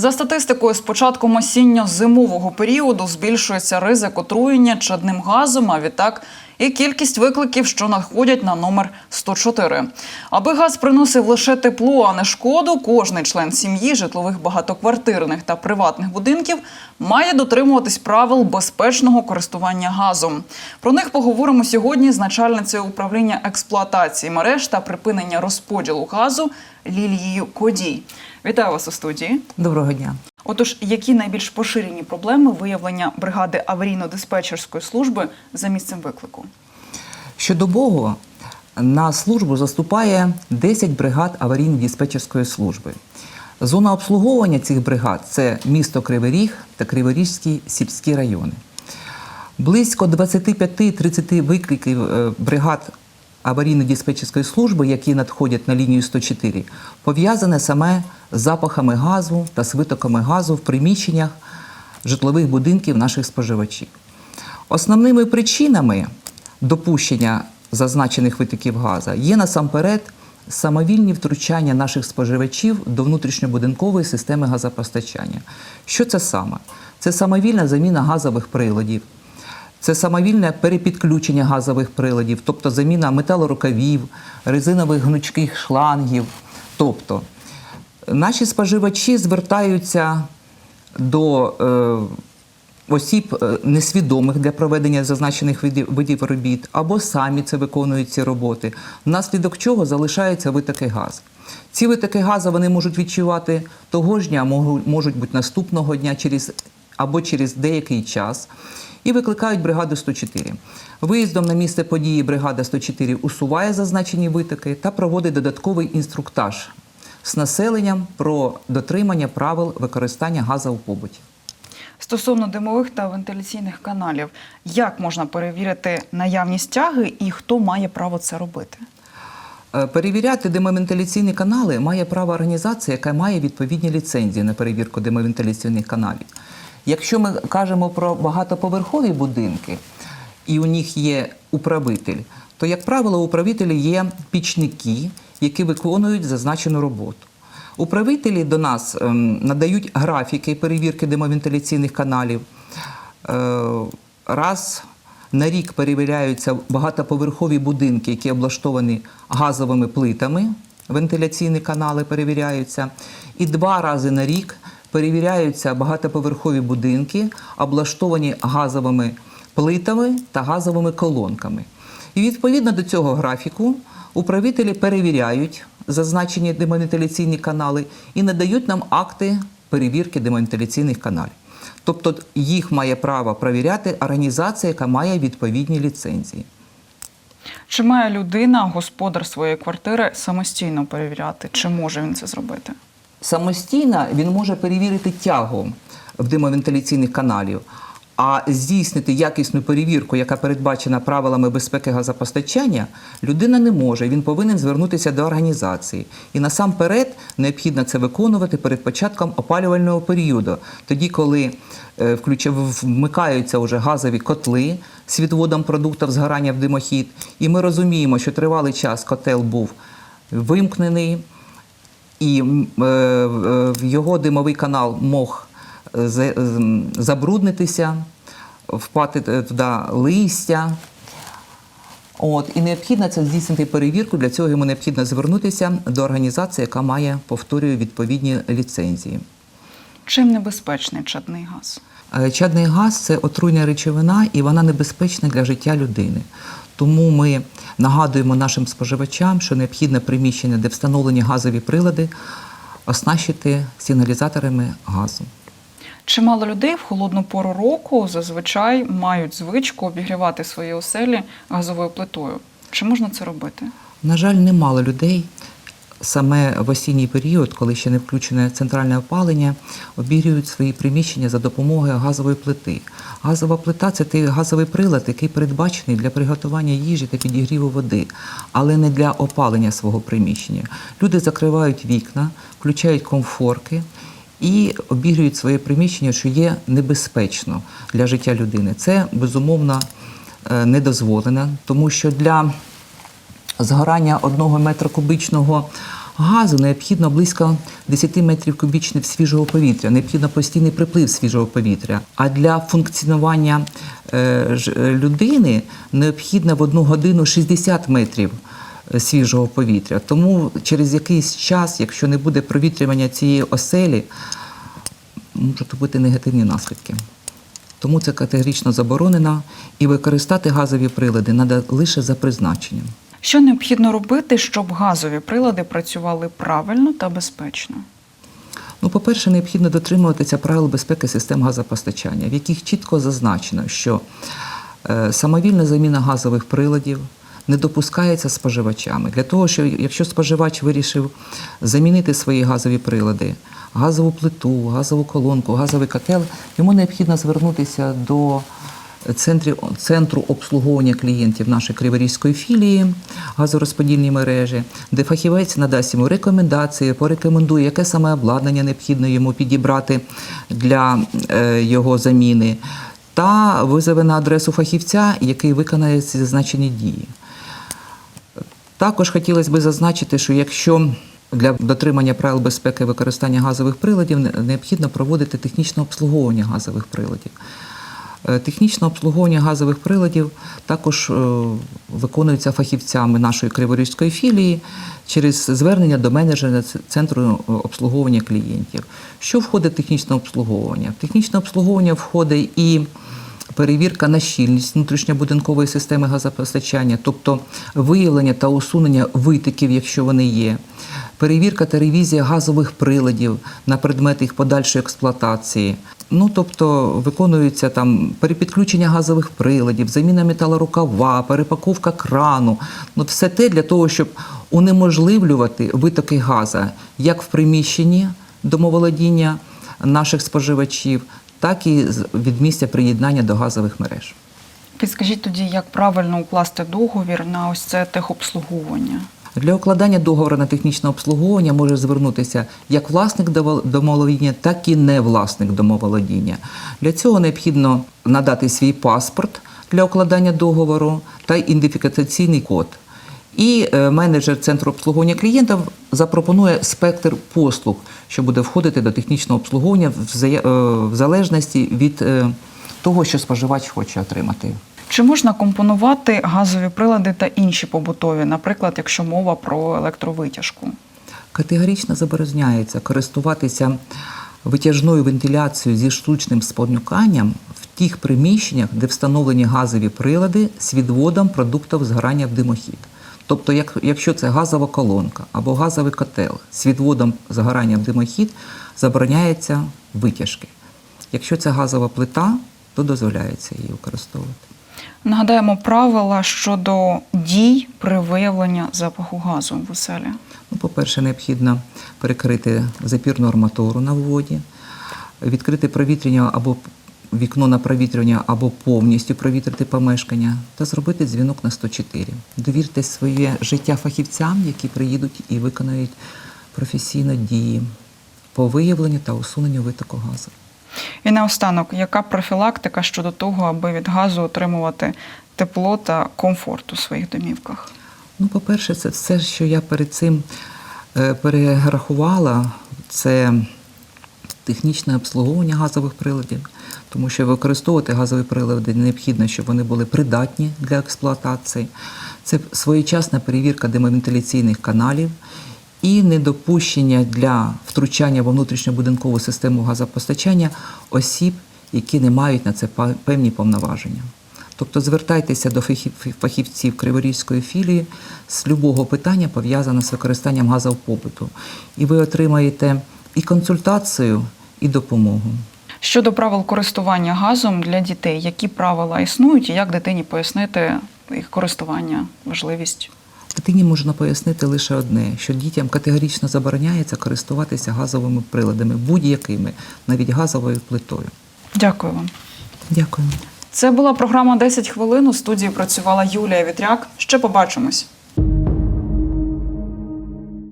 За статистикою, з початком осінньо-зимового періоду збільшується ризик отруєння чадним газом, а відтак і кількість викликів, що надходять на номер 104. Аби газ приносив лише тепло, а не шкоду, кожний член сім'ї, житлових багатоквартирних та приватних будинків має дотримуватись правил безпечного користування газом. Про них поговоримо сьогодні з начальницею управління експлуатації мереж та припинення розподілу газу Лілією Кодій. Вітаю вас у студії. Доброго дня. Отож, які найбільш поширені проблеми виявлення бригади аварійно-диспетчерської служби за місцем виклику? Щодобово на службу заступає 10 бригад аварійно-диспетчерської служби. Зона обслуговування цих бригад це місто Кривий Ріг та Криворізький сільські райони. Близько 25-30 викликів е, бригад аварійно-диспетчерської служби, які надходять на лінію 104, пов'язане саме з запахами газу та з витоками газу в приміщеннях житлових будинків наших споживачів. Основними причинами допущення зазначених витоків газу є насамперед самовільні втручання наших споживачів до внутрішньобудинкової системи газопостачання. Що це саме? Це самовільна заміна газових приладів, це самовільне перепідключення газових приладів, тобто заміна металорукавів, резинових гнучких шлангів. Тобто наші споживачі звертаються до е, осіб е, несвідомих для проведення зазначених видів, робіт, або самі це виконують ці роботи, внаслідок чого залишаються витоки газу. Ці витоки газу вони можуть відчувати того ж дня, можуть бути наступного дня через, або через деякий час. І викликають бригаду 104. Виїздом на місце події бригада 104 усуває зазначені витоки та проводить додатковий інструктаж з населенням про дотримання правил використання газу в побуті. Стосовно димових та вентиляційних каналів, як можна перевірити наявність тяги і хто має право це робити? Е, Перевіряти димовентиляційні канали має право організація, яка має відповідні ліцензії на перевірку димовентиляційних каналів. Якщо ми кажемо про багатоповерхові будинки, і у них є управитель, то, як правило, у управителі є пічники, які виконують зазначену роботу. Управителі до нас ем, надають графіки перевірки димовентиляційних каналів. Е, раз на рік перевіряються багатоповерхові будинки, які облаштовані газовими плитами. Вентиляційні канали перевіряються. І два рази на рік перевіряються багатоповерхові будинки, облаштовані газовими плитами та газовими колонками. І відповідно до цього графіку управителі перевіряють зазначені демонтиляційні канали і надають нам акти перевірки демонтиляційних каналів. Тобто їх має право перевіряти організація, яка має відповідні ліцензії. Чи має людина, господар своєї квартири, самостійно перевіряти, чи може він це зробити? Самостійно він може перевірити тягу в димовентиляційних каналів, а здійснити якісну перевірку, яка передбачена правилами безпеки газопостачання, людина не може. Він повинен звернутися до організації. І насамперед необхідно це виконувати перед початком опалювального періоду, тоді, коли е, включ- вмикаються вже газові котли з відводом продуктів згорання в димохід. І ми розуміємо, що тривалий час котел був вимкнений і е, е, його димовий канал мог е, забруднитися, впати туди листя. От, і необхідно це здійснити перевірку. Для цього йому необхідно звернутися до організації, яка має, повторюю, відповідні ліцензії. Чим небезпечний чадний газ? Чадний газ це отруйна речовина і вона небезпечна для життя людини. Тому ми нагадуємо нашим споживачам, що необхідне приміщення, де встановлені газові прилади, оснащити сигналізаторами газу. Чимало людей в холодну пору року зазвичай мають звичку обігрівати свої оселі газовою плитою. Чи можна це робити? На жаль, немало людей саме в осінній період, коли ще не включене центральне опалення, обігрюють свої приміщення за допомогою газової плити. Газова плита це той газовий прилад, який передбачений для приготування їжі та підігріву води, але не для опалення свого приміщення. Люди закривають вікна, включають комфорки. І обігрюють своє приміщення, що є небезпечно для життя людини. Це безумовно е, не дозволено, тому що для згорання одного метра кубичного газу необхідно близько 10 метрів кубічних свіжого повітря, необхідно постійний приплив свіжого повітря. А для функціонування е, е, людини необхідно в одну годину 60 метрів е, свіжого повітря. Тому через якийсь час, якщо не буде провітрювання цієї оселі, можуть бути негативні наслідки. Тому це категорично заборонено, і використати газові прилади треба лише за призначенням. Що необхідно робити, щоб газові прилади працювали правильно та безпечно? Ну, по-перше, необхідно дотримуватися правил безпеки систем газопостачання, в яких чітко зазначено, що е, самовільна заміна газових приладів не допускається споживачами. Для того, що якщо споживач вирішив замінити свої газові прилади, газову плиту, газову колонку, газовий котел, йому необхідно звернутися до центрів, центру обслуговування клієнтів нашої криворізької філії газорозподільні мережі, де фахівець надасть йому рекомендації, порекомендує, яке саме обладнання необхідно йому підібрати для е, його заміни, та визове на адресу фахівця, який виконає ці зазначені дії. Також хотілося б зазначити, що якщо для дотримання правил безпеки використання газових приладів необхідно проводити технічне обслуговування газових приладів. Е, Технічне обслуговування газових приладів також е, виконується фахівцями нашої криворізької філії через звернення до менеджера центру е, обслуговування клієнтів. Що входить в технічне обслуговування? В технічне обслуговування входить і перевірка на щільність внутрішньобудинкової системи газопостачання, тобто виявлення та усунення витоків, якщо вони є, перевірка та ревізія газових приладів на предмет їх подальшої експлуатації. Ну, тобто виконується там перепідключення газових приладів, заміна металорукава, перепаковка крану. Ну, все те для того, щоб унеможливлювати витоки газа як в приміщенні домоволодіння наших споживачів, так і від місця приєднання до газових мереж. Підскажіть тоді, як правильно укласти договір на ось це техобслуговування? Для укладання договору на технічне обслуговування може звернутися як власник домоволодіння, так і не власник домоволодіння. Для цього необхідно надати свій паспорт для укладання договору та ідентифікаційний код. І е, менеджер центру обслуговування клієнтів запропонує спектр послуг, що буде входити до технічного обслуговування в е, залежності від е, того, що споживач хоче отримати. Чи можна компонувати газові прилади та інші побутові, наприклад, якщо мова про електровитяжку? Категорично забороняється користуватися витяжною вентиляцією зі штучним спонуканням в тих приміщеннях, де встановлені газові прилади з відводом продуктів згорання в димохід. Тобто, як, якщо це газова колонка або газовий котел з відводом згорання в димохід, забороняється витяжки. Якщо це газова плита, то дозволяється її використовувати. Нагадаємо правила щодо дій при виявленні запаху газу в оселі. Ну, по-перше, необхідно перекрити запірну арматуру на вводі, відкрити провітряння або вікно на провітрювання, або повністю провітрити помешкання та зробити дзвінок на 104. Довірте своє життя фахівцям, які приїдуть і виконають професійно дії по виявленню та усуненню витоку газу. І наостанок, яка профілактика щодо того, аби від газу отримувати тепло та комфорт у своїх домівках? Ну, по-перше, це все, що я перед цим е, перерахувала, це технічне обслуговування газових приладів, тому що використовувати газові прилади необхідно, щоб вони були придатні для експлуатації. Це своєчасна перевірка димовентиляційних каналів і недопущення для втручання во внутрішньобудинкову систему газопостачання осіб, які не мають на це певні повноваження. Тобто звертайтеся до фахів- фахівців Криворізької філії з любого питання, пов'язаного з використанням газовпобуту. І ви отримаєте і консультацію, і допомогу. Щодо правил користування газом для дітей, які правила існують і як дитині пояснити їх користування, важливість? Дитині можна пояснити лише одне, що дітям категорично забороняється користуватися газовими приладами, будь-якими, навіть газовою плитою. Дякую вам. Дякую. Це була програма «10 хвилин. У студії працювала Юлія Вітряк. Ще побачимось.